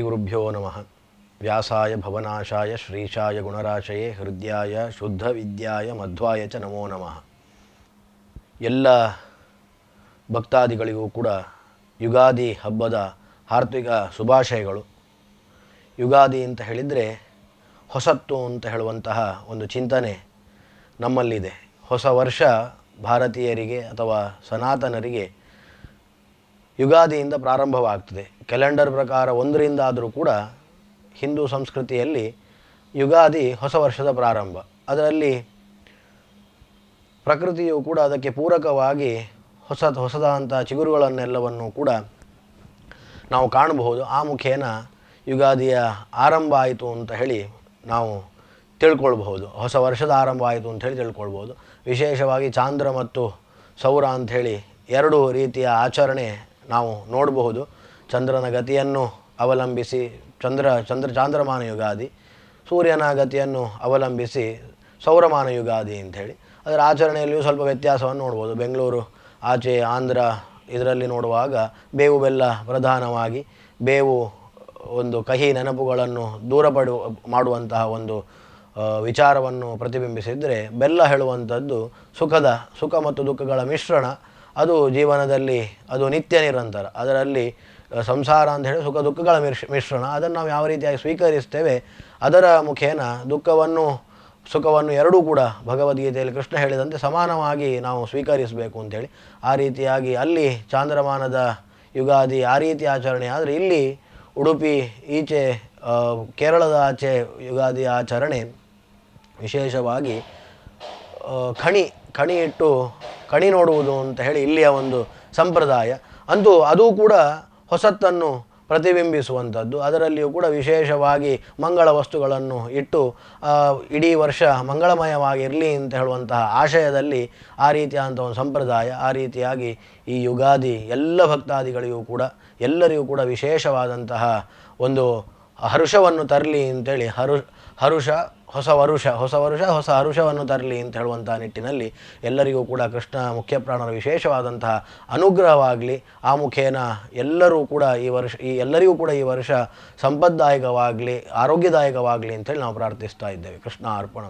ಗುರುಭ್ಯೋ ನಮಃ ವ್ಯಾಸಾಯ ಭವನಾಶಾಯ ಶ್ರೀಶಾಯ ಗುಣರಾಶಯೇ ಹೃದಯಾಯ ಶುದ್ಧ ವಿದ್ಯಾಯ ಮಧ್ವಾಯ ಚ ನಮೋ ನಮಃ ಎಲ್ಲ ಭಕ್ತಾದಿಗಳಿಗೂ ಕೂಡ ಯುಗಾದಿ ಹಬ್ಬದ ಹಾರ್ದಿಕ ಶುಭಾಶಯಗಳು. ಯುಗಾದಿ ಅಂತ ಹೇಳಿದರೆ ಹೊಸತ್ತು ಅಂತ ಹೇಳುವಂತಹ ಒಂದು ಚಿಂತನೆ ನಮ್ಮಲ್ಲಿದೆ. ಹೊಸ ವರ್ಷ ಭಾರತೀಯರಿಗೆ ಅಥವಾ ಸನಾತನರಿಗೆ ಯುಗಾದಿಯಿಂದ ಪ್ರಾರಂಭವಾಗ್ತದೆ. ಕ್ಯಾಲೆಂಡರ್ ಪ್ರಕಾರ ಒಂದರಿಂದ ಆದರೂ ಕೂಡ ಹಿಂದೂ ಸಂಸ್ಕೃತಿಯಲ್ಲಿ ಯುಗಾದಿ ಹೊಸ ವರ್ಷದ ಪ್ರಾರಂಭ. ಅದರಲ್ಲಿ ಪ್ರಕೃತಿಯು ಕೂಡ ಅದಕ್ಕೆ ಪೂರಕವಾಗಿ ಹೊಸ ಹೊಸದಾದಂಥ ಚಿಗುರುಗಳನ್ನೆಲ್ಲವನ್ನು ಕೂಡ ನಾವು ಕಾಣಬಹುದು. ಆ ಮುಖೇನ ಯುಗಾದಿಯ ಆರಂಭ ಆಯಿತು ಅಂತ ಹೇಳಿ ನಾವು ತಿಳ್ಕೊಳ್ಬಹುದು. ಹೊಸ ವರ್ಷದ ಆರಂಭ ಆಯಿತು ಅಂತ ಹೇಳಿ ತಿಳ್ಕೊಳ್ಬೋದು ವಿಶೇಷವಾಗಿ ಚಾಂದ್ರ ಮತ್ತು ಸೌರ ಅಂಥೇಳಿ ಎರಡು ರೀತಿಯ ಆಚರಣೆ ನಾವು ನೋಡಬಹುದು ಚಂದ್ರನ ಗತಿಯನ್ನು ಅವಲಂಬಿಸಿ ಚಂದ್ರ ಚಂದ್ರ ಚಾಂದ್ರಮಾನ ಯುಗಾದಿ, ಸೂರ್ಯನ ಗತಿಯನ್ನು ಅವಲಂಬಿಸಿ ಸೌರಮಾನ ಯುಗಾದಿ ಅಂಥೇಳಿ. ಅದರ ಆಚರಣೆಯಲ್ಲಿಯೂ ಸ್ವಲ್ಪ ವ್ಯತ್ಯಾಸವನ್ನು ನೋಡ್ಬೋದು ಬೆಂಗಳೂರು, ಆಚೆ ಆಂಧ್ರ ಇದರಲ್ಲಿ ನೋಡುವಾಗ ಬೇವು ಬೆಲ್ಲ ಪ್ರಧಾನವಾಗಿ ಬೇವು ಒಂದು ಕಹಿ ನೆನಪುಗಳನ್ನು ದೂರಪಡು ಮಾಡುವಂತಹ ಒಂದು ವಿಚಾರವನ್ನು ಪ್ರತಿಬಿಂಬಿಸಿದರೆ ಬೆಲ್ಲ ಹೇಳುವಂಥದ್ದು ಸುಖದ, ಸುಖ ಮತ್ತು ದುಃಖಗಳ ಮಿಶ್ರಣ ಅದು ಜೀವನದಲ್ಲಿ ಅದು ನಿತ್ಯ ನಿರಂತರ. ಅದರಲ್ಲಿ ಸಂಸಾರ ಅಂತ ಹೇಳಿ ಸುಖ ದುಃಖಗಳ ಮಿಶ್ ಮಿಶ್ರಣ. ಅದನ್ನು ನಾವು ಯಾವ ರೀತಿಯಾಗಿ ಸ್ವೀಕರಿಸ್ತೇವೆ? ಅದರ ಮುಖೇನ ದುಃಖವನ್ನು, ಸುಖವನ್ನು ಎರಡೂ ಕೂಡ ಭಗವದ್ಗೀತೆಯಲ್ಲಿ ಕೃಷ್ಣ ಹೇಳಿದಂತೆ ಸಮಾನವಾಗಿ ನಾವು ಸ್ವೀಕರಿಸಬೇಕು ಅಂತೇಳಿ. ಆ ರೀತಿಯಾಗಿ ಅಲ್ಲಿ ಚಾಂದ್ರಮಾನದ ಯುಗಾದಿ ಆ ರೀತಿ ಆಚರಣೆ ಆದರೆ ಇಲ್ಲಿ ಉಡುಪಿ ಈಚೆ ಕೇರಳದ ಆಚೆ ಯುಗಾದಿ ಆಚರಣೆ ವಿಶೇಷವಾಗಿ ಖಣಿ ಖಣಿ ಇಟ್ಟು ಕಣಿ ನೋಡುವುದು ಅಂತ ಹೇಳಿ ಇಲ್ಲಿಯ ಒಂದು ಸಂಪ್ರದಾಯ. ಅಂತೂ ಅದು ಕೂಡ ಹೊಸತನ್ನು ಪ್ರತಿಬಿಂಬಿಸುವಂಥದ್ದು. ಅದರಲ್ಲಿಯೂ ಕೂಡ ವಿಶೇಷವಾಗಿ ಮಂಗಳ ವಸ್ತುಗಳನ್ನು ಇಟ್ಟು ಇಡೀ ವರ್ಷ ಮಂಗಳಮಯವಾಗಿರಲಿ ಅಂತ ಹೇಳುವಂತಹ ಆಶಯದಲ್ಲಿ ಆ ರೀತಿಯಾದಂಥ ಒಂದು ಸಂಪ್ರದಾಯ, ಆ ರೀತಿಯಾಗಿ ಈ ಯುಗಾದಿ ಎಲ್ಲ ಭಕ್ತಾದಿಗಳಿಗೂ ಕೂಡ, ಎಲ್ಲರಿಗೂ ಕೂಡ ವಿಶೇಷವಾದಂತಹ ಒಂದು ಹರುಷವನ್ನು ತರಲಿ ಅಂತೇಳಿ ಹರು, ಹರುಷ ಹೊಸ ವರುಷ ಹೊಸ ವರುಷ, ಹೊಸ ಹರುಷವನ್ನು ತರಲಿ ಅಂತ ಹೇಳುವಂಥ ನಿಟ್ಟಿನಲ್ಲಿ ಎಲ್ಲರಿಗೂ ಕೂಡ ಕೃಷ್ಣ ಮುಖ್ಯ ಪ್ರಾಣರ ವಿಶೇಷವಾದಂತಹ ಅನುಗ್ರಹವಾಗಲಿ. ಆ ಮುಖೇನ ಎಲ್ಲರೂ ಕೂಡ ಈ ವರ್ಷ, ಈ ಎಲ್ಲರಿಗೂ ಕೂಡ ಈ ವರ್ಷ ಸಂಪದ್ದಾಯಕವಾಗಲಿ ಆರೋಗ್ಯದಾಯಕವಾಗಲಿ ಅಂತೇಳಿ ನಾವು ಪ್ರಾರ್ಥಿಸ್ತಾ ಇದ್ದೇವೆ. ಕೃಷ್ಣ ಅರ್ಪಣ